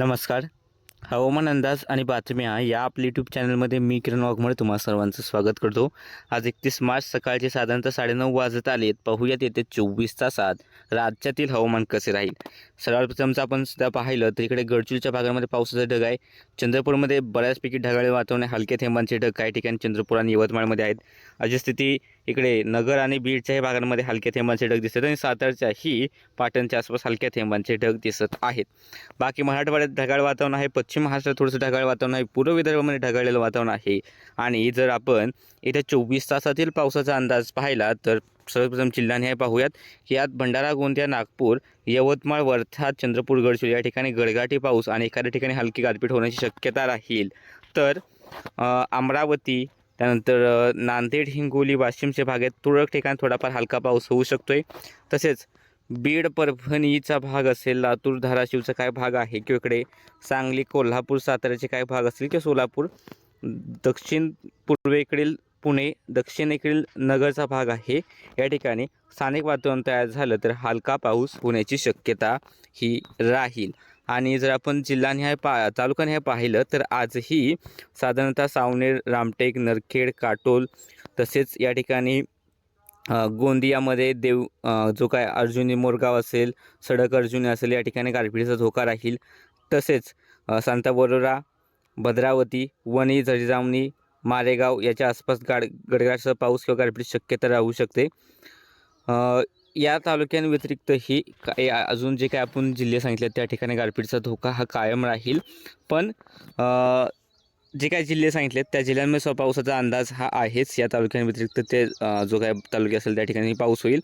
नमस्कार. हवामान अंदाज आणि बातम्या या आपल्या यूट्यूब चॅनलमध्ये मी किरण वाघमळे तुम्हा सर्वांचं स्वागत करतो. आज एकतीस मार्च सकाळचे साधारणतः साडेनऊ वाजत आलेत. पाहूयात येते चोवीस तासात राज्यातील हवामान कसे राहील? सर्वप्रथमचं आपण सुद्धा पाहिलं तर इकडे गडचिरोलीच्या भागामध्ये पावसाचा ढग आहे. चंद्रपूरमध्ये बऱ्याचपैकी ढगाळ वातावरण आहे. हलक्या थेंबांचे ढग काही ठिकाणी चंद्रपूर आणि यवतमाळमध्ये आहेत. अशी स्थिती इकडे नगर आणि बीडच्याही भागांमध्ये हलक्या थेंबांचे ढग दिसत आणि सातारच्याही पाटणच्या आसपास हलक्या थेंबांचे ढग दिसत आहेत. बाकी मराठवाड्यात ढगाळ वातावरण आहे. पश्चिम महाराष्ट्रात थोडंसं ढगाळ वातावरण आहे. पूर्व विदर्भामध्ये ढगाळलेलं वातावरण आहे. आणि जर आपण येत्या चोवीस तासातील पावसाचा अंदाज पाहिला तर सर्वप्रथम जिल्ह्याने पाहूयात की यात भंडारा गोंदिया नागपूर यवतमाळ वर्धा चंद्रपूर गडचिरोली या ठिकाणी गडगाटी पाऊस आणि एखाद्या ठिकाणी हलकी गारपीट होण्याची शक्यता राहील. तर अमरावती त्यानंतर नांदेड हिंगोली वाशिमच्या भागात तुरळक ठिकाणी थोडाफार हलका पाऊस होऊ शकतो आहे तसेच बीड परभणीचा भाग असेल लातूर धाराशिवचा काय भाग आहे किंवा इकडे सांगली कोल्हापूर साताऱ्याचे काय भाग असतील किंवा सोलापूर दक्षिण पूर्वेकडील पुणे दक्षिणेकडील नगरचा भाग आहे. या ठिकाणी स्थानिक वातावरण तयार झालं तर हलका पाऊस होण्याची शक्यता ही राहील. आणि जर आपण जिल्हानिहाय पा तालुकानिहाय पाहिलं तर आजही साधारणतः सावनेर रामटेक नरखेड काटोल तसेच या ठिकाणी गोंदियामध्ये देव जो काय अर्जुनी मोरगाव असेल सडक अर्जुनी असेल या ठिकाणी गारपिटीचा धोका राहील. तसेच सांताबरोरा सांता भद्रावती वणी जळजामणी मारेगाव याच्या आसपास गाड गडगडाटासह पाऊस किंवा गारपीट शक्यता राहू शकते. या तालुक्यांव्यतिरिक्तही काही अजून जे काही आपण जिल्हे सांगितले त्या ठिकाणी गारपीटचा धोका हा कायम राहील. पण जे काही जिल्हे सांगितलेत त्या जिल्ह्यांमध्ये स्व पावसाचा अंदाज हा आहेच. या तालुक्यांव्यतिरिक्त ते जो काय तालुके असेल त्या ठिकाणी पाऊस होईल.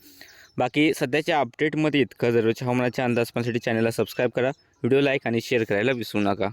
बाकी सध्याच्या अपडेटमध्ये इतकं. दररोजच्या हवामानाच्या अंदाज पाहण्यासाठी चॅनलला सबस्क्राईब करा. व्हिडिओ लाईक आणि शेअर करायला विसरू नका.